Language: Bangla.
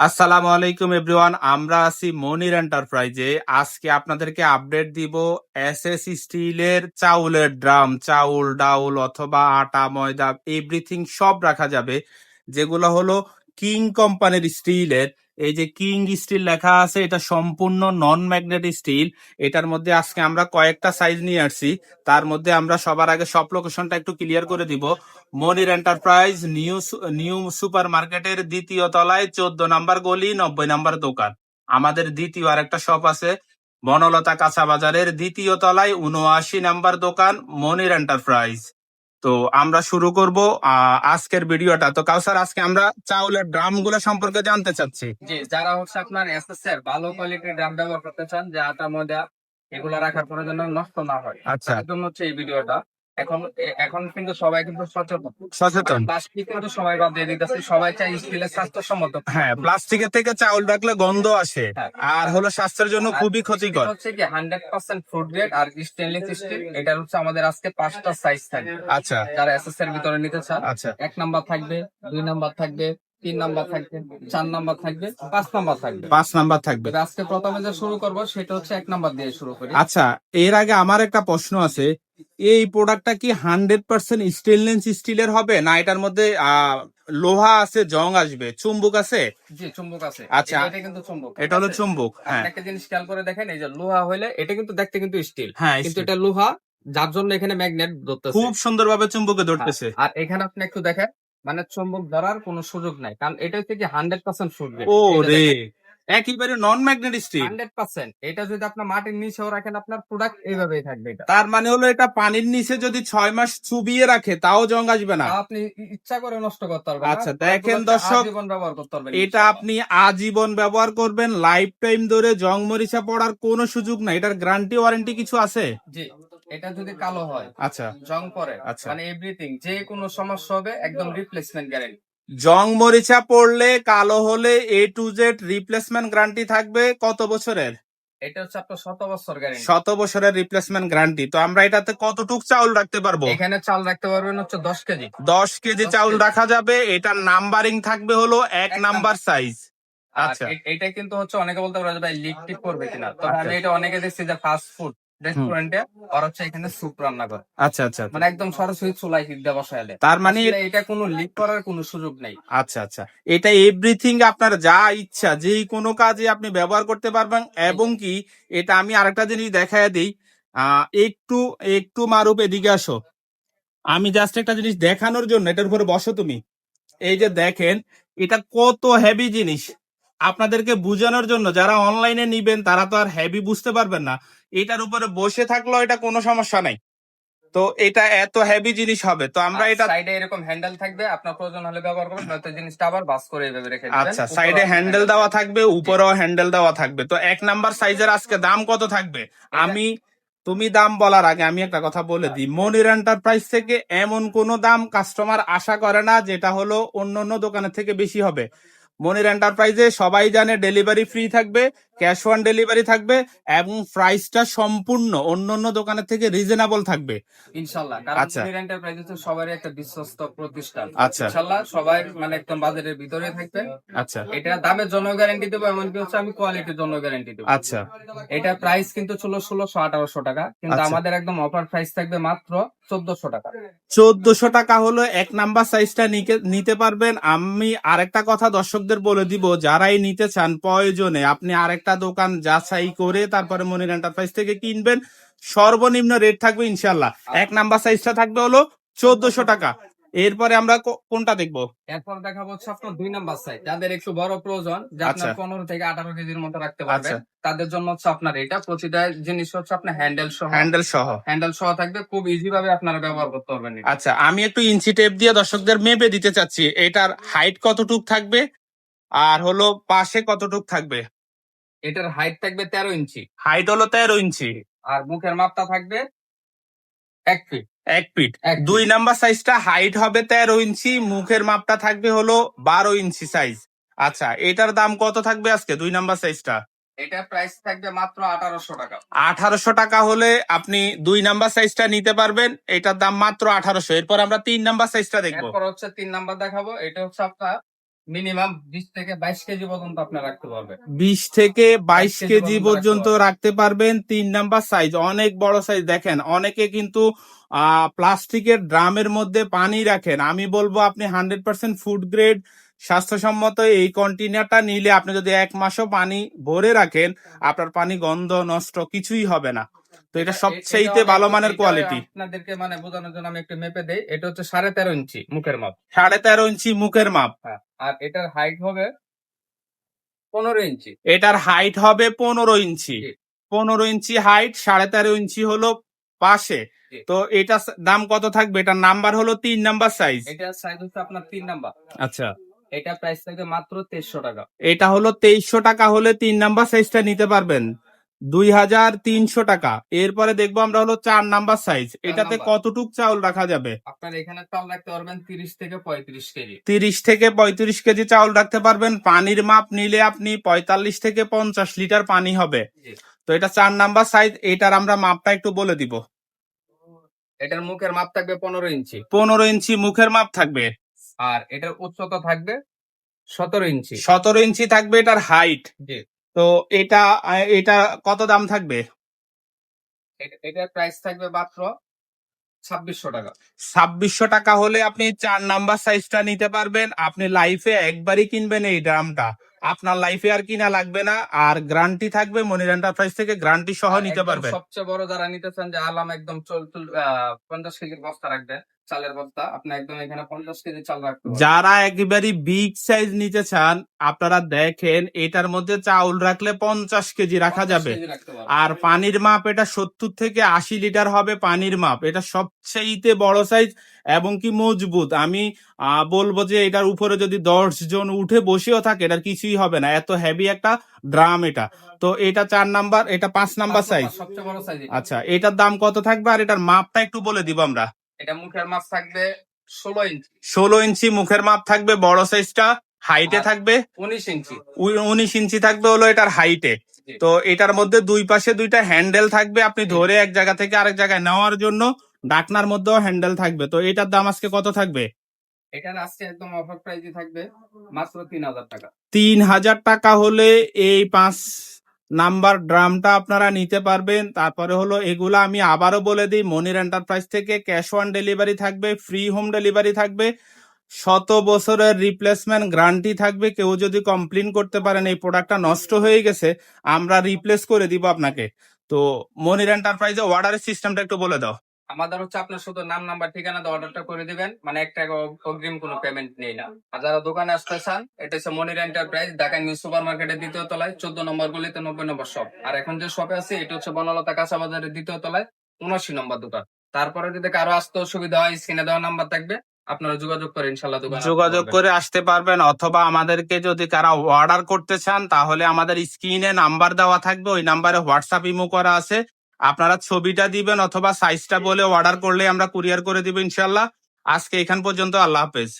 আসসালামু আলাইকুম এভরিওয়ান, আমরা আছি মনির এন্টারপ্রাইজে। আজকে আপনাদেরকে আপডেট দিব এসএস স্টিলের চাউলের ড্রাম, চাউল, ডাউল অথবা আটা, ময়দা, এভরিথিং সব রাখা যাবে, যেগুলো হলো কিং কোম্পানির স্টিলের, এই যে কিং স্টিল লেখা আছে, এটা সম্পূর্ণ নন ম্যাগনেট স্টিল এটার মধ্যে আজকে আমরা কয়েকটা সাইজ নিয়ে আসছি। তার মধ্যে আমরা সবার আগে সব লোকেশনটা একটু ক্লিয়ার করে দিব। Monir enterprise new new super মার্কেটের দ্বিতীয় তলায় চোদ্দ নাম্বার গলি, নব্বই নাম্বার দোকান। আমাদের দ্বিতীয় আর একটা শপ আছে, বনলতা কাঁচা বাজারের দ্বিতীয় তলায় উনআশি নাম্বার দোকান মনির এন্টারপ্রাইজ তো আমরা শুরু করব আহ, আজকের ভিডিওটা। তো কাউসার আজকে আমরা চাউলের ড্রামগুলো সম্পর্কে জানতে চাচ্ছি। জি যারা হচ্ছে আপনার এসএসএর ভালো কোয়ালিটির ড্রাম ব্যবহার করতে চান যে আটা ময়দা এগুলো রাখার পরে যেন নষ্ট না হয়। আচ্ছা। জন্য হচ্ছে এই ভিডিওটা। এখন এখন কিন্তু সবাই কিন্তু সচেতন। সচেতন। প্লাস্টিক কিন্তু সবাই বাদ দিয়ে দিতেছে? সবাই চাই স্টিলের স্বাস্থ্যসম্মত হ্যাঁ প্লাস্টিকের থেকে চাউল রাখলে গন্ধ আসে। হ্যাঁ। আর হলো স্বাস্থ্যের জন্য খুবই ক্ষতিকর। হচ্ছে কি হান্ড্রেড পার্সেন্ট ফ্রুট গ্রেড আর স্টেনলেস স্টিল এটা হচ্ছে আমাদের আজকে পাঁচটা সাইজ থাকবে। আচ্ছা। যারা এসএস এর ভিতরে নিতে চান আচ্ছা। এক নাম্বার থাকবে দুই নাম্বার থাকবে তিন নাম্বার থাকবে চার নাম্বার থাকবে পাঁচ নাম্বার থাকবে। পাঁচ নাম্বার থাকবে। আজকে প্রথমে যে শুরু করব সেটা হচ্ছে এক নাম্বার দিয়ে শুরু করি। আচ্ছা এর আগে আমার একটা প্রশ্ন আছে এই প্রোডাক্টটা কি হান্ড্রেড পার্সেন্ট স্টেনলেস স্টিলের হবে? না এটার মধ্যে লোহা আছে জং আসবে চুম্বুক আছে? জি চুম্বক আছে। আচ্ছা। এটা কিন্তু চুম্বক এটা হলো চুম্বুক হ্যাঁ। একটা জিনিস খেয়াল করে দেখেন এই যে লোহা হইলে এটা কিন্তু দেখতে কিন্তু স্টিল হ্যাঁ কিন্তু এটা লোহা যার জন্য এখানে ম্যাগনেট ধরতেছে। খুব সুন্দরভাবে চুম্বুকে ধরতেছে। আর এখানে আপনি একটু দেখেন মানে চুম্বক ধরার কোনো সুযোগ নাই। কারণ এটা হচ্ছে কি হান্ড্রেড পার্সেন্ট ও রে একেবারে non magnet steel hundred percent এটা যদি আপনার মাটির নিচেও রাখেন আপনার প্রোডাক্ট এইভাবেই থাকবে এটা। তার মানে হলো এটা পানির নিচে যদি ছয় মাস চুবিয়ে রাখে তাও জং আসবে না। আপনি ইচ্ছা করে নষ্ট করতে পারবেন আচ্ছা, দেখেন দর্শক, আজীবন ব্যবহার করতে পারবেন। এটা আপনি আজীবন ব্যবহার করবেন লাইফ টাইম ধরে জং মরিচা পড়ার কোনো সুযোগ নাই। এটার গ্যারান্টি ওয়ারেন্টি কিছু আছে? জি। এটা যদি কালো হয় আচ্ছা। জং পরে আচ্ছা। মানে এভরিথিং যে কোনো সমস্যা হবে একদম রিপ্লেসমেন্ট গ্যারেন্টি জং মরিচা পড়লে কালো হলে A to Z replacement guarantee থাকবে কত বছরের? এটা হচ্ছে আপনার শত বছর গ্যারেন্টি শত বছরের রিপ্লেসমেন্ট গ্যারান্টি তো আমরা এটাতে কতটুক চাউল রাখতে পারব? এখানে চাল রাখতে পারবেন হচ্ছে দশ কেজি। দশ কেজি চাউল রাখা যাবে এটার নাম্বারিং থাকবে হলো এক নাম্বার। সাইজ আচ্ছা। এটা কিন্তু হচ্ছে অনেকে বলতে পারে ভাই লিক টিক করবে কিনা। তবে আচ্ছা। আমি এটা অনেকে দেখছি যে ফাস্ট ফুড রেস্টুরেন্টে আর হচ্ছে এখানে স্যুপ রান্না করে। আচ্ছা আচ্ছা মানে একদম সরাসরি চুলাই হিট দেওয়া বসাইলে তার মানে এটা কোনো লিক করার কোনো সুযোগ নেই। আচ্ছা আচ্ছা। এটা এভরিথিং আপনার যা ইচ্ছা কোনো কাজে আপনি ব্যবহার করতে পারবেন এবং কি এটা আমি আরেকটা জিনিস দেখায় দিই। একটু একটু মারুপ এদিকে আসো। আমি জাস্ট একটা জিনিস দেখানোর জন্য এটার উপরে বসো তুমি। এই যে দেখেন এটা কত হেভি জিনিস। আপনাদেরকে বোঝানোর জন্য যারা অনলাইনে নিবেন তারা তো আর হেভি বুঝতে পারবেন না। এটার উপরে বসে থাকলেও এটা কোনো সমস্যা নাই। তো এটা এত হেভি জিনিস হবে তো আমরা এটা সাইডে এরকম হ্যান্ডেল থাকবে আপনার প্রয়োজন হলে ব্যবহার করবেন নয়তো জিনিসটা আবার বাস করে এইভাবে রেখে দিবেন। আচ্ছা সাইডে হ্যান্ডেল দেওয়া থাকবে। উপরেও হ্যান্ডেল দেওয়া থাকবে। তো এক নাম্বার সাইজের আজকে দাম কত থাকবে? আমি তুমি দাম বলার আগে আমি একটা কথা বলে দিই। মনির এন্টারপ্রাইজ থেকে এমন কোন দাম কাস্টমার আশা করে না যেটা হলো অন্য অন্য দোকানের থেকে বেশি হবে। মনির এন্টারপ্রাইজে সবাই জানে ডেলিভারি ফ্রি থাকবে ক্যাশ অন ডেলিভারি থাকবে এবং প্রাইসটা সম্পূর্ণ অন্য অন্য দোকানের থেকে রিজনেবল থাকবে। ইনশাল্লাহ কারণ আচ্ছা। এন্টারপ্রাইজ হচ্ছে সবারই একটা বিশ্বস্ত প্রতিষ্ঠান। আচ্ছা। ইনশাল্লাহ সবাই মানে একদম বাজারের ভিতরে থাকবেন আচ্ছা। এটা দামের জন্য গ্যারান্টি দেবো এমনকি হচ্ছে আমি কোয়ালিটির জন্য গ্যারান্টি দেবো। আচ্ছা। এটা প্রাইস কিন্তু ছিল ষোলোশো আঠারোশো টাকা কিন্তু আচ্ছা। আমাদের একদম অফার প্রাইস থাকবে মাত্র চোদ্দশো টাকা। চোদ্দশো টাকা হলো এক নাম্বার সাইজটা নিতে পারবেন। আমি আরেকটা কথা দর্শকদের বলে দিব যারাই নিতে চান প্রয়োজনে আপনি আরেকটা দোকান যাচাই করে তারপরে মনির এন্টারপ্রাইজ থেকে কিনবেন। সর্বনিম্ন রেট থাকবে ইনশাল্লাহ এক নাম্বার সাইজটা থাকবে হলো চোদ্দশো টাকা। এরপরে আমরা কোনটা দেখব? এরপর দেখা হচ্ছে আপনার দুই নাম্বার সাইজ যাদের একটু বড় প্রয়োজন যে আপনার আচ্ছা। পনেরো থেকে আঠারো কেজির মতো রাখতে পারবেন আচ্ছা। তাদের জন্য হচ্ছে আপনার এটা প্রতিটা জিনিস হচ্ছে আপনার হ্যান্ডেল সহ। হ্যান্ডেল সহ। হ্যান্ডেল সহ থাকবে খুব ইজি ভাবে আপনারা ব্যবহার করতে পারবেন আচ্ছা আমি একটু ইঞ্চি টেপ দিয়ে দর্শকদের মেপে দিতে চাচ্ছি। এটার হাইট কতটুক থাকবে? আর হলো পাশে কতটুক থাকবে? এটার হাইট থাকবে তেরো ইঞ্চি। হাইট হলো তেরো ইঞ্চি। আর মুখের মাপটা থাকবে এক ফিট এক ফিট দুই নাম্বার সাইজটা হাইট হবে তেরো ইঞ্চি মুখের মাপটা থাকবে হলো বারো ইঞ্চি সাইজ আচ্ছা এটার দাম কত থাকবে আজকে দুই নাম্বার সাইজটা এটা প্রাইস থাকবে মাত্র আঠারোশো টাকা। আঠারোশো টাকা হলে আপনি দুই নাম্বার সাইজটা নিতে পারবেন। এটার দাম মাত্র আঠারোশো। এরপর আমরা তিন নাম্বার সাইজটা দেখব। এরপর হচ্ছে তিন নাম্বার দেখাবো। এটা হচ্ছে আপনার মিনিমাম বিশ থেকে বাইশ কেজি পর্যন্ত আপনি রাখতে পারবেন। বিশ থেকে বাইশ কেজি পর্যন্ত রাখতে পারবেন। তিন নাম্বার সাইজ অনেক বড় সাইজ দেখেন অনেকে কিন্তু প্লাস্টিকের ড্রামের মধ্যে পানি রাখেন। আমি বলব আপনি হান্ড্রেড পার্সেন্ট ফুড গ্রেড স্বাস্থ্যসম্মত এই কন্টেনারটা নিলে আপনি যদি এক মাসও পানি ভরে রাখেন আপনার পানি গন্ধ নষ্ট কিছুই হবে না। তো এটা সবচেয়ে ভালো মানের কোয়ালিটি আপনাদেরকে মানে বোঝানোর জন্য আমি একটু মেপে দেই। এটা হচ্ছে সাড়ে তেরো ইঞ্চি মুখের মাপ। সাড়ে তেরো ইঞ্চি মুখের মাপ। হ্যাঁ আর এটার হাইট হবে পনেরো ইঞ্চি। এটার হাইট হবে পনেরো ইঞ্চি। পনেরো ইঞ্চি হাইট সাড়ে তেরো ইঞ্চি হলো পাশে। তো এটা দাম কত থাকবে? এটার নাম্বার হলো তিন নাম্বার সাইজ এটার সাইজ হচ্ছে আপনার তিন নাম্বার আচ্ছা। এটা প্রাইস থাকবে মাত্র তেইশশো টাকা। এটা হলো তেইশশো টাকা হলে তিন নাম্বার সাইজটা নিতে পারবেন। দুই হাজার তিনশো টাকা। এরপরে দেখব আমরা হলো চার নাম্বার সাইজ এটাতে। কতটুক চাউল রাখা যাবে? আপনার এখানে চাল রাখতে পারবেন তিরিশ থেকে পঁয়ত্রিশ কেজি। তিরিশ থেকে পঁয়ত্রিশ কেজি চাউল রাখতে পারবেন। পানির মাপ নিলে আপনি পঁয়তাল্লিশ থেকে পঞ্চাশ লিটার পানি হবে। তো এটা চার নাম্বার সাইজ এটার আমরা মাপটা একটু বলে দিব। এটার মুখের মাপ থাকবে পনেরো ইঞ্চি। পনেরো ইঞ্চি মুখের মাপ থাকবে। আর এটার উচ্চতা থাকবে সতেরো ইঞ্চি। সতেরো ইঞ্চি থাকবে এটার হাইট জি। তো এটা এটা কত দাম থাকবে? এটা- এটার প্রাইস থাকবে মাত্র ছাব্বিশশো টাকা। ছাব্বিশশো টাকা হলে আপনি চার নাম্বার সাইজটা নিতে পারবেন। আপনি লাইফে একবারই কিনবেন এই ড্রামটা আপনার লাইফে আর কিনা লাগবে না। আর গ্যারান্টি থাকবে মনির এন্টারপ্রাইজ থেকে গ্যারান্টি সহ নিতে পারবেন। সবচেয়ে বড় যারা নিতে চান যে আলাম একদম চল পঞ্চাশ কেজির বস্তা রাখবেন চালের বস্তা। আপনি একদম এখানে পঞ্চাশ কেজি চাল রাখতে যারা একেবারে বিগ সাইজ নিতে চান আপনারা দেখেন এটার মধ্যে চাউল রাখলে পঞ্চাশ কেজি রাখা যাবে। আর পানির মাপ এটা সত্তর থেকে আশি লিটার হবে পানির মাপ। এটা সবচেয়ে বড় সাইজ এবং কি মজবুত। আমি বলব যে এটার উপরে যদি দশ জন উঠে বসেও থাকে এটার কিছুই হবে না। এত হেভি একটা ড্রাম এটা। তো এটা চার নাম্বার এটা পাঁচ নাম্বার সাইজ সবচেয়ে বড় সাইজ আচ্ছা এটার দাম কত থাকবে? আর এটার মাপটা একটু বলে দিব আমরা। এটা মুখের মাছ থাকবে ষোলো ইঞ্চি। ষোলো ইঞ্চি মুখের মাপ থাকবে বড় সাইজটা হাইটে থাকবে। উনিশ ইঞ্চি। উনিশ ইঞ্চি থাকবে হলো এটার হাইটে তো এটার মধ্যে দুই পাশে দুইটা হ্যান্ডেল থাকবে আপনি ধরে এক জায়গা থেকে আরেক জায়গায় নেওয়ার জন্য ডাকনার মধ্যেও হ্যান্ডেল থাকবে। তো এটার দাম আজকে কত থাকবে? এটার আজকে একদম অফার প্রাইসে থাকবে মাত্র তিন হাজার টাকা। তিন হাজার টাকা হলে এই পাঁচ নাম্বার ড্রামটা আপনারা নিতে পারবেন। তারপরে হলো এগুলো আমি আবারও বলে দিই মনির এন্টারপ্রাইজ থেকে ক্যাশ অন ডেলিভারি থাকবে ফ্রি হোম ডেলিভারি থাকবে, শত বছরের রিপ্লেসমেন্ট গ্যারান্টি থাকবে। কেউ যদি কমপ্লেন করতে পারেন এই প্রোডাক্টটা নষ্ট হয়ে গেছে, আমরা রিপ্লেস করে দিব আপনাকে। তো মনির এন্টারপ্রাইজে অর্ডারের সিস্টেমটা একটু বলে দাও। আমাদের হচ্ছে আপনার শুধু নাম নাম্বার ঠিকানা দিয়ে অর্ডারটা করে দিবেন। মানে একটা অগ্রিম কোনো পেমেন্ট নেই না। আর যারা দোকানে আসতে চান এটা হচ্ছে Monir enterprise Dhaka new super মার্কেটের দ্বিতীয় তলায় চোদ্দ নম্বর গলিতে নব্বই নম্বর শপ আর এখন যে শপে আছে এটা হচ্ছে বনলতা কাঁচা বাজারের দ্বিতীয় তলায় উনআশি নম্বর দোকান। তারপরে যদি কারও আসতে অসুবিধা হয় স্ক্রিনে দেওয়া নাম্বার থাকবে আপনারা যোগাযোগ করে ইনশাল্লাহ যোগাযোগ করে আসতে পারবেন অথবা আমাদেরকে যদি কারা অর্ডার করতে চান তাহলে আমাদের স্ক্রিনে নাম্বার দেওয়া থাকবে ওই নাম্বারে হোয়াটসঅ্যাপ ইমো করা আছে। আপনারা ছবিটা দিবেন অথবা সাইজটা বলে অর্ডার করলে আমরা কুরিয়ার করে দিব ইনশাল্লাহ আজকে এখান পর্যন্ত আল্লাহ হাফেজ।